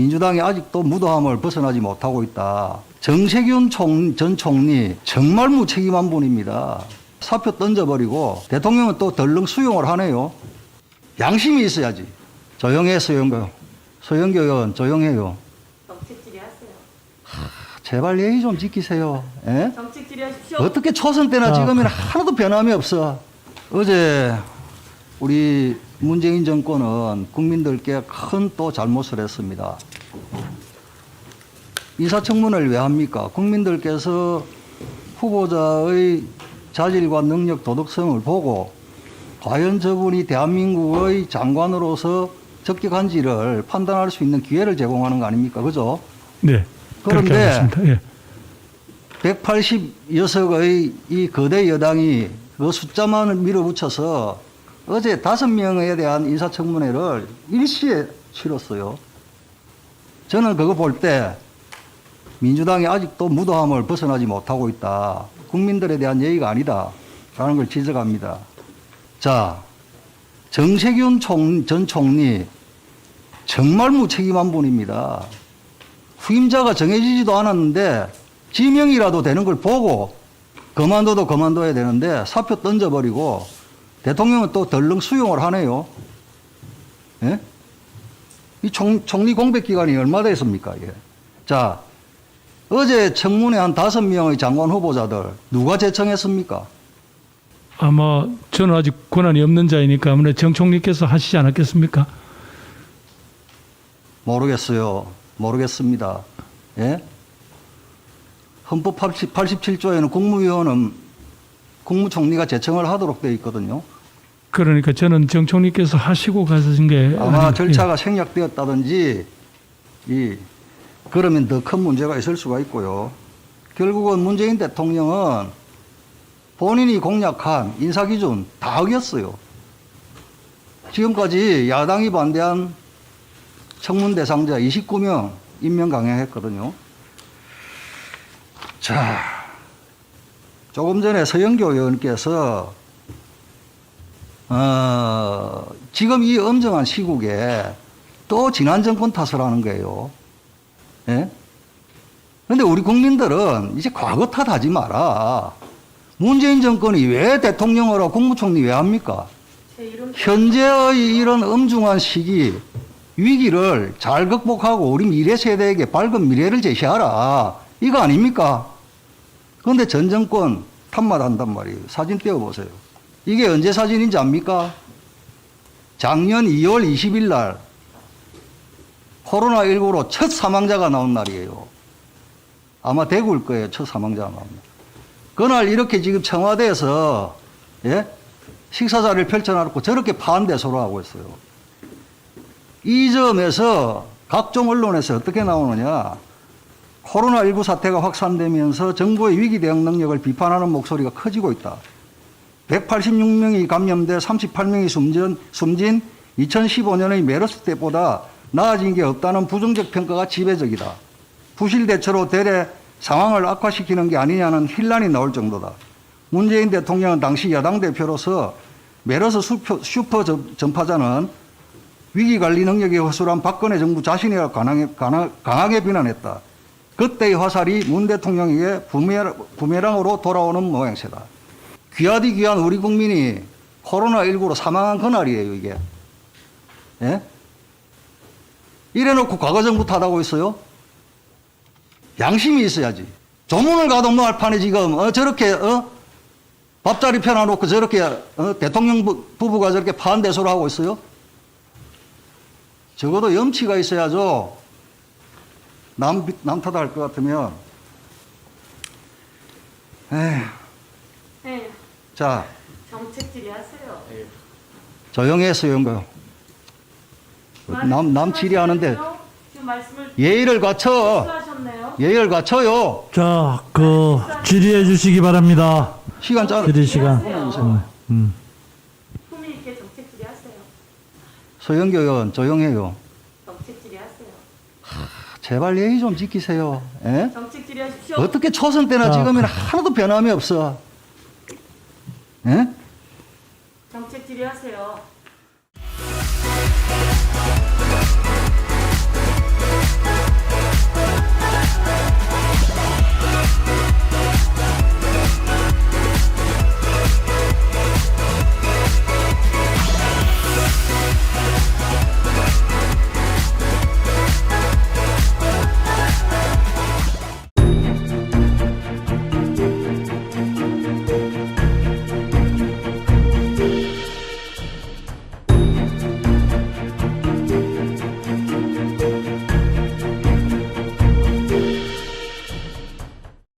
민주당이 아직도 무도함을 벗어나지 못하고 있다. 정세균 총, 전 총리 정말 무책임한 분입니다. 사표 던져버리고 대통령은 또 덜렁 수용을 하네요. 양심이 있어야지. 조용해 소영교. 소영교 의원 조용해요. 정책 질의하세요. 제발 예의 좀 지키세요. 예? 정책 질의하십시오. 어떻게 초선 때나 자, 지금이나 하나도 변함이 없어. 어제 우리 문재인 정권은 국민들께 큰 또 잘못을 했습니다. 인사청문회를 왜 합니까? 국민들께서 후보자의 자질과 능력, 도덕성을 보고 과연 저분이 대한민국의 장관으로서 적격한지를 판단할 수 있는 기회를 제공하는 거 아닙니까? 그죠? 네. 그런데. 예. 180여석의 이 거대 여당이 그 숫자만 밀어붙여서 어제 다섯 명에 대한 인사청문회를 일시에 치렀어요. 저는 그거 볼 때 민주당이 아직도 무도함을 벗어나지 못하고 있다. 국민들에 대한 예의가 아니다. 라는 걸 지적합니다. 자, 정세균 총, 전 총리 정말 무책임한 분입니다. 후임자가 정해지지도 않았는데 지명이라도 되는 걸 보고 그만둬도 그만둬야 되는데 사표 던져버리고 대통령은 또 덜렁 수용을 하네요. 예? 이 총, 총리 공백 기간이 얼마 됐습니까? 이게? 자, 어제 청문회 한 다섯 명의 장관 후보자들 누가 제청했습니까? 아마 저는 아직 권한이 없는 자이니까 아무래도 정 총리께서 하시지 않았겠습니까? 모르겠어요. 모르겠습니다. 예? 헌법 80, 87조에는 국무위원은 국무총리가 제청을 하도록 되어 있거든요. 그러니까 저는 정 총리께서 하시고 가신 게 아마 아닌가- 절차가 생략되었다든지 이 그러면 더 큰 문제가 있을 수가 있고요. 결국은 문재인 대통령은 본인이 공약한 인사 기준 다 어겼어요. 지금까지 야당이 반대한 청문 대상자 29명 임명 강행했거든요. 자, 조금 전에 서영교 의원께서 어, 지금 이 엄정한 시국에 또 지난 정권 탓을 하는 거예요. 예? 근데 우리 국민들은 이제 과거 탓하지 마라. 문재인 정권이 왜 대통령으로 국무총리 왜 합니까? 현재의 이런 엄중한 시기, 위기를 잘 극복하고 우리 미래 세대에게 밝은 미래를 제시하라. 이거 아닙니까? 그런데 전 정권 탓만 한단 말이에요. 사진 떼어보세요. 이게 언제 사진인지 압니까? 작년 2월 20일 날 코로나19로 첫 사망자가 나온 날이에요. 아마 대구일 거예요. 첫 사망자가 나온 날. 그날 이렇게 지금 청와대에서 예? 식사 자리를 펼쳐놓고 저렇게 파한대소를 하고 있어요. 이 점에서 각종 언론에서 어떻게 나오느냐. 코로나19 사태가 확산되면서 정부의 위기 대응 능력을 비판하는 목소리가 커지고 있다. 186명이 감염돼 38명이 숨진, 숨진 2015년의 메르스 때보다 나아진 게 없다는 부정적 평가가 지배적이다. 부실 대처로 대래 상황을 악화시키는 게 아니냐는 힐난이 나올 정도다. 문재인 대통령은 당시 야당 대표로서 메르스 슈퍼, 슈퍼 전- 전파자는 위기 관리 능력이 허술한 박근혜 정부 자신이라 강하게, 강하- 강하게 비난했다. 그때의 화살이 문 대통령에게 부메- 부메랑 으로 돌아오는 모양새다. 귀하디 귀한 우리 국민이 코로나19로 사망한 그날이에요, 이게. 예? 이래놓고 과거 정부 탓하고 있어요? 양심이 있어야지. 조문을 가도 뭐할 판에 지금, 어, 저렇게, 어? 밥자리 펴놔놓고 저렇게, 어? 대통령 부- 부부가 저렇게 파한대소를 하고 있어요? 적어도 염치가 있어야죠. 남, 남 탓할 것 같으면. 에휴, 네, 자, 정책 질의하세요. 조용히 했어요, 이거. 남, 남 질의하는데 지금 말씀을 예의를 갖춰. 하셨네요. 예의를 갖춰요. 자, 그 질의해 주시기 바랍니다. 시간 짜. 질의 시간. 음. 질의하세요. 소영교 의원, 조용해요. 제발 예의 좀 지키세요. 예? 정책 질의하십시오. 어떻게 초선 때나 자, 지금이나 하나도 변함이 없어. 예? 정책 질의하세요.